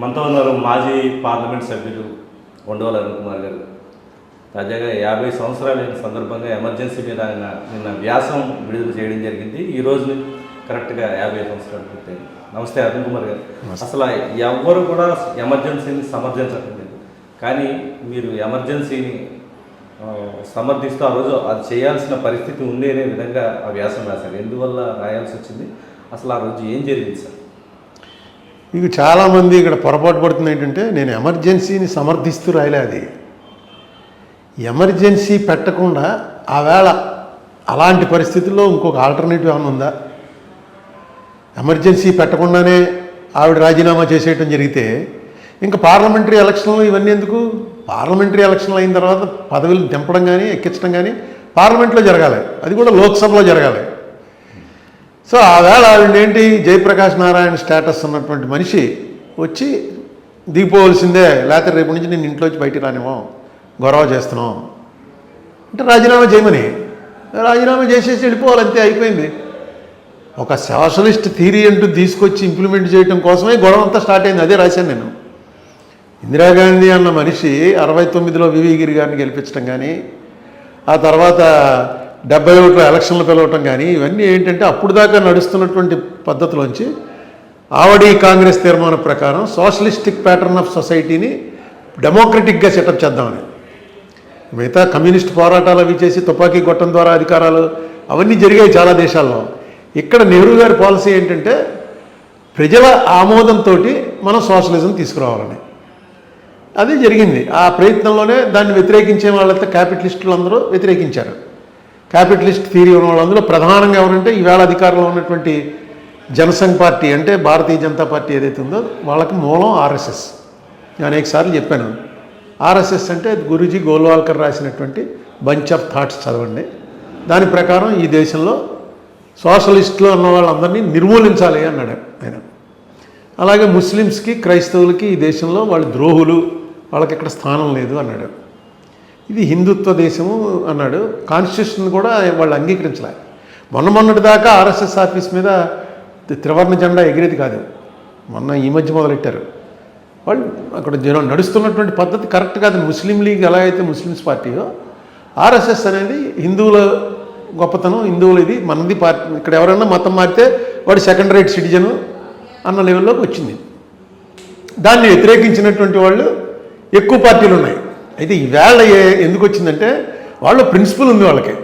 మనతో ఉన్నారు మాజీ పార్లమెంట్ సభ్యులు ఉండవల అరుణ్ కుమార్ గారు. తాజాగా యాభై సంవత్సరాలైన సందర్భంగా ఎమర్జెన్సీ మీద ఆయన నిన్న వ్యాసం విడుదల చేయడం జరిగింది. ఈ రోజు కరెక్ట్గా యాభై సంవత్సరాలు పూర్తయింది. నమస్తే అరుణ్ కుమార్ గారు అసలు ఎవ్వరు కూడా ఎమర్జెన్సీని సమర్థించడం లేదు కానీ మీరు ఎమర్జెన్సీని సమర్థిస్తూ ఆ రోజు అది చేయాల్సిన పరిస్థితి ఉంది అనే విధంగా ఆ వ్యాసం రాశారు. ఎందువల్ల రాయాల్సి వచ్చింది? అసలు ఆ రోజు ఏం జరిగింది సార్? మీకు చాలామంది ఇక్కడ పొరపాటు పడుతుంది ఏంటంటే నేను ఎమర్జెన్సీని సమర్థిస్తూ రాయలే అది. ఎమర్జెన్సీ పెట్టకుండా ఆవేళ అలాంటి పరిస్థితుల్లో ఇంకొక ఆల్టర్నేటివ్ ఏమైనా ఉందా? ఎమర్జెన్సీ పెట్టకుండానే ఆవిడ రాజీనామా చేసేయటం జరిగితే ఇంకా పార్లమెంటరీ ఎలక్షన్లు ఇవన్నీ ఎందుకు? పార్లమెంటరీ ఎలక్షన్లు అయిన తర్వాత పదవులు దింపడం కానీ ఎక్కించడం కానీ పార్లమెంట్లో జరగాలి. అది కూడా లోక్సభలో జరగాలి. సో ఆవేళ ఆవిడ ఏంటి? జయప్రకాష్ నారాయణ స్టేటస్ ఉన్నటువంటి మనిషి వచ్చి దిగిపోవలసిందే లేకపోతే రేపు నుంచి నేను ఇంట్లోంచి బయటికి రానివ్వం గొడవ చేస్తున్నాం. అంటే రాజీనామా చేయమని. రాజీనామా చేసేసి వెళ్ళిపోవాలి అంతే అయిపోయింది. ఒక సోషలిస్ట్ థీరీ అంటూ తీసుకొచ్చి ఇంప్లిమెంట్ చేయడం కోసమే గొడవ అంతా స్టార్ట్ అయింది. అదే రాశాను నేను. ఇందిరాగాంధీ అన్న మనిషి అరవై తొమ్మిదిలో వివిగిరి గారిని గెలిపించడం కానీ ఆ తర్వాత డెబ్బై ఒకటిలో ఎలక్షన్లు పిలవటం కానీ ఇవన్నీ ఏంటంటే అప్పుడు దాకా నడుస్తున్నటువంటి పద్ధతిలోంచి ఆవడి కాంగ్రెస్ తీర్మానం ప్రకారం సోషలిస్టిక్ ప్యాటర్న్ ఆఫ్ సొసైటీని డెమోక్రటిక్గా సెటప్ చేద్దామని. మిగతా కమ్యూనిస్ట్ పోరాటాలు అవి చేసి తుపాకీ గొట్టం ద్వారా అధికారాలు అవన్నీ జరిగాయి చాలా దేశాల్లో. ఇక్కడ నెహ్రూ గారి పాలసీ ఏంటంటే ప్రజల ఆమోదంతో మనం సోషలిజం తీసుకురావాలని. అది జరిగింది. ఆ ప్రయత్నంలోనే దాన్ని వ్యతిరేకించే వాళ్ళంతా క్యాపిటలిస్టులు అందరూ వ్యతిరేకించారు. క్యాపిటలిస్ట్ థీరీ ఉన్న వాళ్ళందరూ ప్రధానంగా ఎవరంటే ఈవేళ అధికారంలో ఉన్నటువంటి జనసంఘ్ పార్టీ అంటే భారతీయ జనతా పార్టీ ఏదైతే ఉందో వాళ్ళకి మూలం ఆర్ఎస్ఎస్. నేను అనేక సార్లు చెప్పాను. ఆర్ఎస్ఎస్ అంటే గురూజీ గోల్వాల్కర్ రాసినటువంటి బంచ్ ఆఫ్ థాట్స్ చదవండి. దాని ప్రకారం ఈ దేశంలో సోషలిస్టులు అన్న వాళ్ళందరినీ నిర్మూలించాలి అన్నాడు ఆయన. అలాగే ముస్లిమ్స్కి క్రైస్తవులకి ఈ దేశంలో వాళ్ళు ద్రోహులు వాళ్ళకి ఇక్కడ స్థానం లేదు అన్నాడు. ఇది హిందుత్వ దేశము అన్నాడు. కాన్స్టిట్యూషన్ కూడా వాళ్ళు అంగీకరించలే. మొన్న మొన్నటి దాకా ఆర్ఎస్ఎస్ ఆఫీస్ మీద త్రివర్ణ జెండా ఎగిరేది కాదు. మొన్న ఈ మధ్య మొదలెట్టారు. వాళ్ళు అక్కడ జనం నడుస్తున్నటువంటి పద్ధతి కరెక్ట్ కాదు. ముస్లిం లీగ్ ఎలా అయితే ముస్లిమ్స్ పార్టీయో ఆర్ఎస్ఎస్ అనేది హిందువుల గొప్పతనం హిందువులు ఇది మనది పార్టీ. ఇక్కడ ఎవరైనా మతం మారితే వాడు సెకండ్ రేట్ సిటిజను అన్న లెవెల్లోకి వచ్చింది. దాన్ని వ్యతిరేకించినటువంటి వాళ్ళు ఎక్కువ పార్టీలు ఉన్నాయి. అయితే ఈవేళ వేళ ఎందుకు వచ్చిందంటే వాళ్ళు ప్రిన్సిపల్ ఉంది వాళ్ళకి.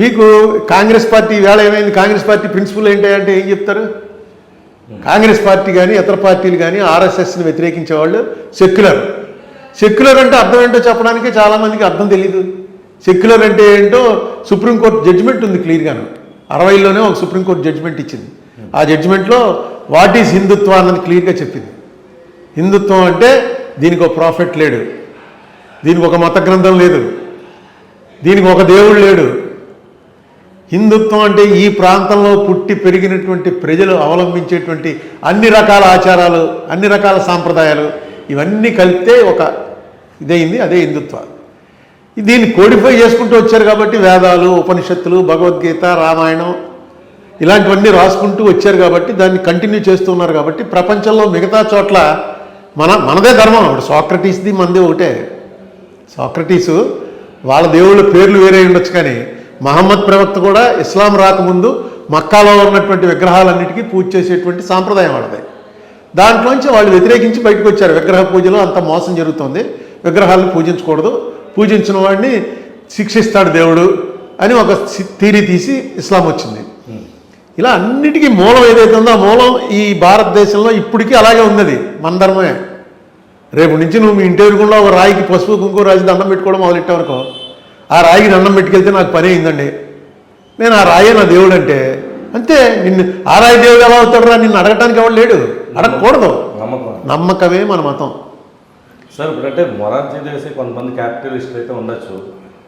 మీకు కాంగ్రెస్ పార్టీ వేళ ఏమైంది? కాంగ్రెస్ పార్టీ ప్రిన్సిపల్ ఏంటి అంటే ఏం చెప్తారు? కాంగ్రెస్ పార్టీ కానీ ఇతర పార్టీలు కానీ ఆర్ఎస్ఎస్ని వ్యతిరేకించే వాళ్ళు సెక్యులర్. సెక్యులర్ అంటే అర్థం ఏంటో చెప్పడానికి చాలామందికి అర్థం తెలియదు సెక్యులర్ అంటే ఏంటో సుప్రీంకోర్టు జడ్జిమెంట్ ఉంది క్లియర్గాను. అరవైలోనే ఒక సుప్రీంకోర్టు జడ్జిమెంట్ ఇచ్చింది. ఆ జడ్జిమెంట్లో వాట్ ఈజ్ హిందుత్వ అన్నది క్లియర్గా చెప్పింది. హిందుత్వం అంటే దీనికి ఒక ప్రాఫిట్ లేడు. దీనికి ఒక మత గ్రంథం లేదు. దీనికి ఒక దేవుడు లేడు. హిందుత్వం అంటే ఈ ప్రాంతంలో పుట్టి పెరిగినటువంటి ప్రజలు అవలంబించేటువంటి అన్ని రకాల ఆచారాలు అన్ని రకాల సాంప్రదాయాలు ఇవన్నీ కలిపితే ఒక ఇదైంది అదే హిందుత్వ. దీన్ని కోడిఫై చేసుకుంటూ వచ్చారు కాబట్టి వేదాలు ఉపనిషత్తులు భగవద్గీత రామాయణం ఇలాంటివన్నీ రాసుకుంటూ వచ్చారు కాబట్టి దాన్ని కంటిన్యూ చేస్తున్నారు కాబట్టి ప్రపంచంలో మిగతా చోట్ల మన మనదే ధర్మం. ఇప్పుడు సోక్రటీస్ది మనదే ఒకటే. సాక్రటీసు వాళ్ళ దేవుళ్ళ పేర్లు వేరే ఉండొచ్చు కానీ మహమ్మద్ ప్రవక్త కూడా ఇస్లాం రాకముందు మక్కాలో ఉన్నటువంటి విగ్రహాలన్నిటికీ పూజ చేసేటువంటి సాంప్రదాయం వాళ్ళది. దాంట్లోంచి వాళ్ళు వ్యతిరేకించి బయటకు వచ్చారు విగ్రహ పూజలో అంత మోసం జరుగుతుంది. విగ్రహాలను పూజించకూడదు. పూజించిన వాడిని శిక్షిస్తాడు దేవుడు అని ఒక థీరీ తీసి ఇస్లాం వచ్చింది. ఇలా అన్నిటికీ మూలం ఏదైతే ఉందో ఆ మూలం ఈ భారతదేశంలో ఇప్పటికీ అలాగే ఉన్నది. మన ధర్మమే. రేపు నుంచి నువ్వు మీ ఇంటి ఎదురుకుండా ఒక రాయికి పసుపు కుంకుమ రాసి దండం పెట్టుకోవడం మొదలెట్టావనుకో ఆ రాయికి దండం పెట్టుకెళ్తే నాకు పని అయిందండి. నేను ఆ రాయే నా దేవుడు అంటే అంతే నిన్ను ఆ రాయి దేవుడు ఎలా అవుతాడు రా నిన్ను అడగటానికి ఎవడు లేడు. అడగకూడదు. నమ్మకం. నమ్మకమే మన మతం. సార్ ఇప్పుడంటే మొరార్జీ దేశాయ్ కొంతమంది క్యాపిటలిస్టులు అయితే ఉండొచ్చు.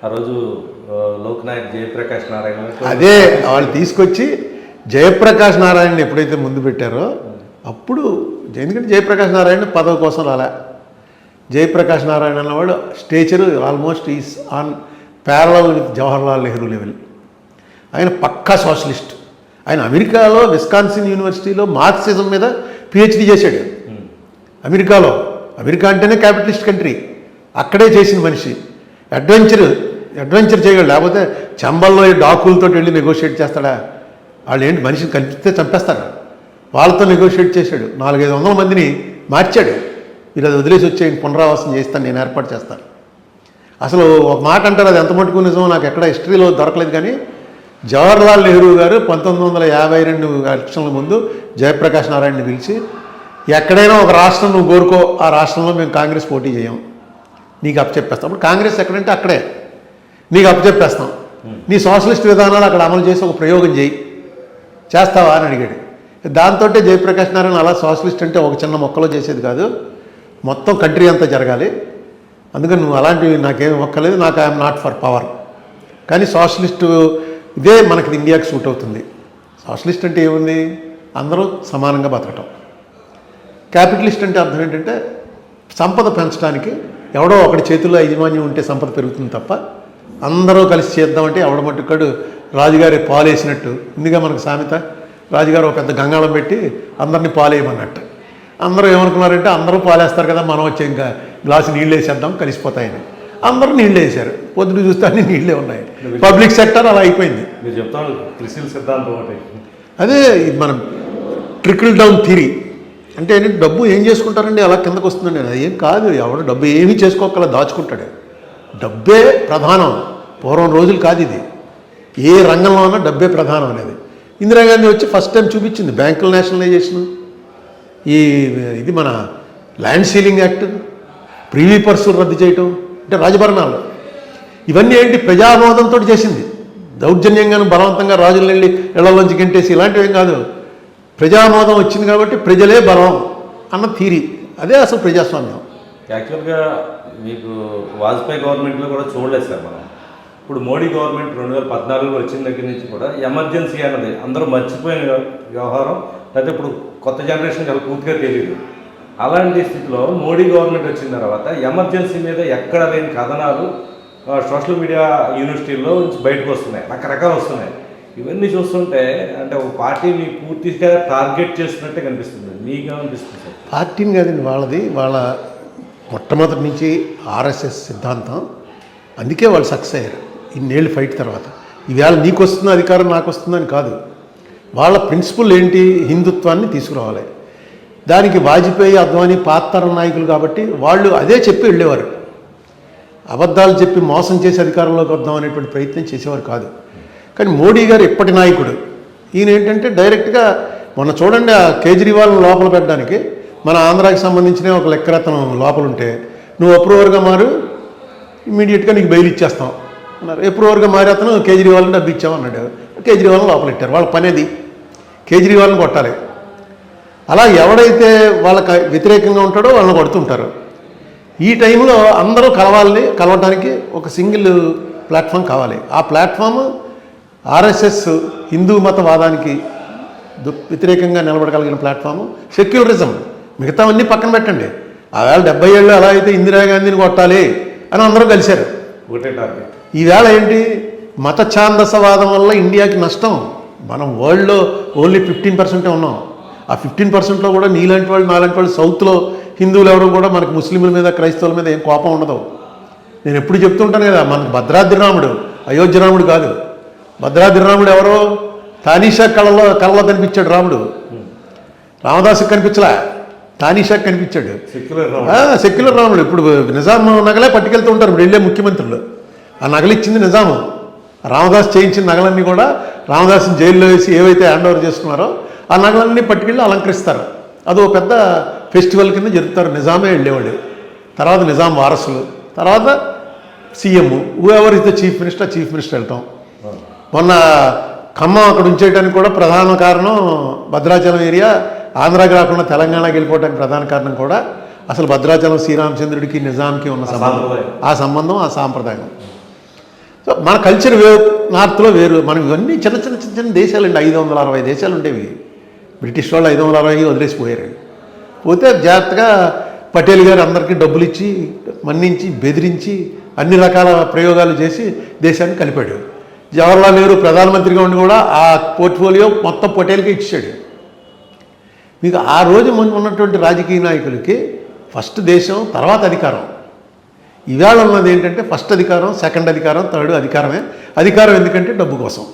ఆ రోజు ఆ, లోక్ నాయక్ జయప్రకాష్ నారాయణ అదే వాళ్ళు తీసుకొచ్చి జయప్రకాష్ నారాయణ ఎప్పుడైతే ముందు పెట్టారో అప్పుడు ఎందుకంటే జయప్రకాష్ నారాయణ పదవి కోసం రాలే. జయప్రకాష్ నారాయణ అన్నవాడు stature almost is on parallel with Jawaharlal Nehru level. ఆయన పక్కా సోషలిస్ట్. ఆయన అమెరికాలో విస్కాన్సిన్ యూనివర్సిటీలో మార్క్సిజం మీద పిహెచ్డి చేశాడు. అమెరికాలో. అమెరికా అంటేనే క్యాపిటలిస్ట్ కంట్రీ. అక్కడే చేసిన మనిషి. అడ్వెంచర్ అడ్వెంచర్ చేయగలడు. లేకపోతే చంబల్లో డాకులతో వెళ్ళి నెగోషియేట్ చేస్తాడా? వాళ్ళు ఏంటి మనిషిని కల్పిస్తే చంపేస్తారు? వాళ్ళతో నెగోషియేట్ చేశాడు. నాలుగైదు వందల మందిని మార్చాడు. మీరు అది వదిలేసి వచ్చేయండి పునరావాసం చేస్తాను నేను ఏర్పాటు చేస్తాను. అసలు ఒక మాట అంటారు అది ఎంత మటుకు నిజమో నాకు ఎక్కడ హిస్టరీలో దొరకలేదు కానీ జవహర్లాల్ నెహ్రూ గారు పంతొమ్మిది వందల యాభై రెండు ఎలక్షన్ల ముందు జయప్రకాష్ నారాయణని పిలిచి ఎక్కడైనా ఒక రాష్ట్రం నువ్వు కోరుకో ఆ రాష్ట్రంలో మేము కాంగ్రెస్ పోటీ చేయం. నీకు అప్పచెప్పేస్తాం. అప్పుడు కాంగ్రెస్ ఎక్కడంటే అక్కడే. నీకు అప్పచెప్పేస్తాం. నీ సోషలిస్ట్ విధానాలు అక్కడ అమలు చేసి ఒక ప్రయోగం చేయి. చేస్తావా? అని అడిగాడు. దాంతో జయప్రకాష్ నారాయణ అలా సోషలిస్ట్ అంటే ఒక చిన్న మొక్కలో చేసేది కాదు. మొత్తం కంట్రీ అంతా జరగాలి. అందుకని నువ్వు అలాంటివి నాకేం ఒక్కలేదు నాకు ఐఎమ్ నాట్ ఫర్ పవర్ కానీ సోషలిస్టు ఇదే మనకి ఇండియాకి సూట్ అవుతుంది. సోషలిస్ట్ అంటే ఏముంది? అందరూ సమానంగా బతకటం. క్యాపిటలిస్ట్ అంటే అర్థం ఏంటంటే సంపద పెంచడానికి ఎవడో ఒకటి చేతుల్లో యజమాన్యం ఉంటే సంపద పెరుగుతుంది తప్ప అందరూ కలిసి చేద్దామంటే ఎవడ మట్టుకాడు రాజుగారి పాలేసినట్టు. ఇందుగా మనకు సామెత రాజుగారు ఒక పెద్ద గంగాళం పెట్టి అందరినీ పాలేయమన్నట్టు. అందరూ ఏమనుకున్నారంటే అందరూ పాలేస్తారు కదా మనం వచ్చి ఇంకా గ్లాసు నీళ్ళు వేసేద్దాం కలిసిపోతాయని. అందరూ నీళ్ళు వేసారు. పొద్దున చూస్తే అన్ని నీళ్ళే ఉన్నాయి. పబ్లిక్ సెక్టర్ అలా అయిపోయింది. మీరు చెప్తాను క్రిసిల్ సిద్ధాంతం ఒకటి. అదే మనం ట్రికిల్ డౌన్ థిరీ అంటే డబ్బు ఏం చేసుకుంటారండి? అలా కిందకు వస్తుందండి. అది ఏం కాదు. ఎవడు డబ్బు ఏమీ చేసుకోకలా దాచుకుంటాడు. డబ్బే ప్రధానం. పూర్వం రోజులు కాదు ఇది. ఏ రంగంలో ఉన్నా డబ్బే ప్రధానం అనేది. ఇందిరాగాంధీ వచ్చి ఫస్ట్ టైం చూపించింది. బ్యాంకుల నేషనలైజేషన్ ఈ ఇది మన ల్యాండ్ సీలింగ్ యాక్ట్ ప్రీవీ పర్సులు రద్దు చేయటం అంటే రాజభరణాలు. ఇవన్నీ ఏంటి? ప్రజామోదంతో చేసింది. దౌర్జన్యంగా బలవంతంగా రాజులు వెళ్ళి ఇళ్ళలోంచి గెంటేసి ఇలాంటివి ఏం కాదు. ప్రజామోదం వచ్చింది కాబట్టి ప్రజలే బలం అన్న థీరీ. అదే అసలు ప్రజాస్వామ్యం. యాక్చువల్గా మీకు వాజ్పేయి గవర్నమెంట్లో కూడా చూడలేదు సార్ మనం. ఇప్పుడు మోడీ గవర్నమెంట్ రెండు వేల పద్నాలుగులో వచ్చిన దగ్గర నుంచి కూడా ఎమర్జెన్సీ అన్నది అందరూ మర్చిపోయిన వ్యవహారం. లేకపోతే ఇప్పుడు కొత్త జనరేషన్ చాలా పూర్తిగా తెలియదు అలాంటి స్థితిలో మోడీ గవర్నమెంట్ వచ్చిన తర్వాత ఎమర్జెన్సీ మీద ఎక్కడ లేని కథనాలు సోషల్ మీడియా యూనివర్సిటీల్లో నుంచి బయటకు వస్తున్నాయి రకరకాలు వస్తున్నాయి. ఇవన్నీ చూస్తుంటే అంటే ఒక పార్టీని పూర్తిగా టార్గెట్ చేస్తున్నట్టే కనిపిస్తుంది. మీకు అనిపిస్తుంది సార్? పార్టీని కాదండి వాళ్ళది వాళ్ళ మొట్టమొదటి నుంచి ఆర్ఎస్ఎస్ సిద్ధాంతం. అందుకే వాళ్ళు సక్సెస్ అయ్యారు. ఇన్నేళ్ళు ఫైట్ తర్వాత. ఈవేళ నీకు వస్తుంది అధికారం నాకు వస్తుందని కాదు. వాళ్ళ ప్రిన్సిపల్ ఏంటి? హిందుత్వాన్ని తీసుకురావాలి. దానికి వాజ్పేయి అద్వానీ పాత్తర నాయకులు కాబట్టి వాళ్ళు అదే చెప్పి వెళ్ళేవారు. అబద్ధాలు చెప్పి మోసం చేసి అధికారంలోకి వద్దాం అనేటువంటి ప్రయత్నం చేసేవారు కాదు. కానీ మోడీ గారు ఇప్పటి నాయకుడు? ఈయన ఏంటంటే డైరెక్ట్గా మొన్న చూడండి ఆ కేజ్రీవాల్ని లోపల పెట్టడానికి. మన ఆంధ్రాకి సంబంధించిన ఒక లెక్కరతనం లోపల ఉంటే నువ్వు అప్రూవర్గా మారు ఇమీడియట్గా నీకు బెయిల్ ఇచ్చేస్తాం అన్నారు. అప్రూవర్గా మారి అతను కేజ్రీవాల్ని డబ్బు ఇచ్చామన్నాడు కేజ్రీవాల్ని లోపల పెట్టారు వాళ్ళ పని అది కేజ్రీవాల్ని కొట్టాలి. అలా ఎవడైతే వాళ్ళకి వ్యతిరేకంగా ఉంటాడో వాళ్ళని కొడుతుంటారు. ఈ టైంలో అందరూ కలవాలని కలవటానికి ఒక సింగిల్ ప్లాట్ఫామ్ కావాలి. ఆ ప్లాట్ఫామ్ ఆర్ఎస్ఎస్ హిందూ మతవాదానికి వ్యతిరేకంగా నిలబడగలిగిన ప్లాట్ఫామ్. సెక్యులరిజం. మిగతావన్నీ పక్కన పెట్టండి. ఆవేళ డెబ్బై ఏళ్ళు ఎలా అయితే ఇందిరాగాంధీని కొట్టాలి అని అందరూ కలిశారు. ఒకటే టార్గెట్. ఈవేళ ఏంటి? మత ఛాందసవాదం వల్ల ఇండియాకి నష్టం. మనం వరల్డ్లో ఓన్లీ ఫిఫ్టీన్ పర్సెంటే ఉన్నాం. ఆ ఫిఫ్టీన్ పర్సెంట్లో కూడా నీలాంటి వాళ్ళు నాలాంటి వాళ్ళు సౌత్లో హిందువులు ఎవరు కూడా మనకు ముస్లింల మీద క్రైస్తవుల మీద ఏం కోపం ఉండదు. నేను ఎప్పుడు చెప్తుంటాను కదా మనకు భద్రాద్రి రాముడు అయోధ్య రాముడు కాదు. భద్రాద్రి రాముడు ఎవరో? తానీషా కళలో కళలో కనిపించాడు రాముడు. రామదాసు కనిపించలే? తానీషా కనిపించాడు. సెక్యులర్ రాముడు. ఇప్పుడు నిజాం నగలే పట్టుకెళ్తూ ఉంటారు ఇప్పుడు వెళ్ళే ముఖ్యమంత్రులు. ఆ నగలు ఇచ్చింది నిజాము. రామదాస్ చేయించిన నగలన్నీ కూడా రామదాస్ని జైల్లో వేసి ఏవైతే హ్యాండ్ ఓవర్ చేసుకున్నారో ఆ నగలన్నీ పట్టుకెళ్ళి అలంకరిస్తారు. అదో పెద్ద ఫెస్టివల్ కింద జరుపుతారు. నిజామే వెళ్ళేవాడు తర్వాత నిజాం వారసులు. తర్వాత CM. Ever is the chief minister chief minister వెళ్తాం. మొన్న ఖమ్మం అక్కడ ఉంచేయడానికి కూడా ప్రధాన కారణం భద్రాచలం ఏరియా. ఆంధ్రాకి రాకుండా తెలంగాణకి వెళ్ళిపోవడానికి ప్రధాన కారణం కూడా అసలు భద్రాచలం శ్రీరామచంద్రుడికి నిజాంకి ఉన్న సంబంధం. ఆ సంబంధం ఆ సాంప్రదాయం. మన కల్చర్ వేరు నార్త్లో వేరు. మనం ఇవన్నీ చిన్న చిన్న చిన్న చిన్న దేశాలండి. ఐదు వందల అరవై దేశాలు ఉండేవి. బ్రిటిష్ వాళ్ళు ఐదు వందల అరవై వదిలేసిపోయారు. పోతే జాగ్రత్తగా పటేల్ గారు అందరికీ డబ్బులు ఇచ్చి మన్నించి బెదిరించి అన్ని రకాల ప్రయోగాలు చేసి దేశాన్ని కలిపాడు. జవహర్లాల్ నెహ్రూ ప్రధానమంత్రిగా ఉండి కూడా ఆ పోర్ట్ఫోలియో మొత్తం పటేల్కి ఇచ్చాడు మీకు ఆ రోజు ముందు ఉన్నటువంటి రాజకీయ నాయకులకి ఫస్ట్ దేశం తర్వాత అధికారం. ఈవేళ ఉన్నది ఏంటంటే ఫస్ట్ అధికారం సెకండ్ అధికారం థర్డ్ అధికారమే. అధికారం ఎందుకంటే డబ్బు కోసం.